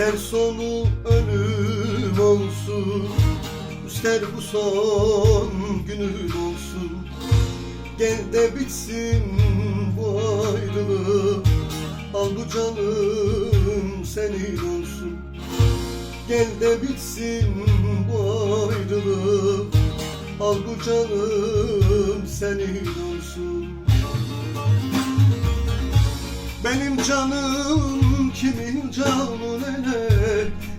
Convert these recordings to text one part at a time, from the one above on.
İster sonu ölüm olsun. İster bu son günün olsun. Gel de bitsin bu ayrılık. Al bu canım senin olsun. Gel de bitsin bu ayrılık. Al bu canım senin olsun. Benim canım kimin canı nene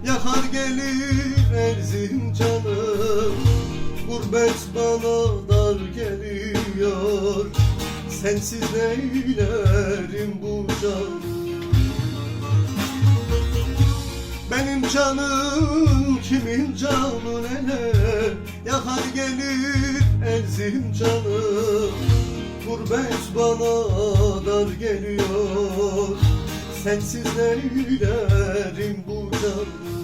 Yakar gelir erzin canım Gurbet bana dar geliyor. Sensiz neylerim bu canı Benim canım kimin canı nene Yakar gelir erzin canım Gurbet bana dar geliyor Sensiz neylerim bu canı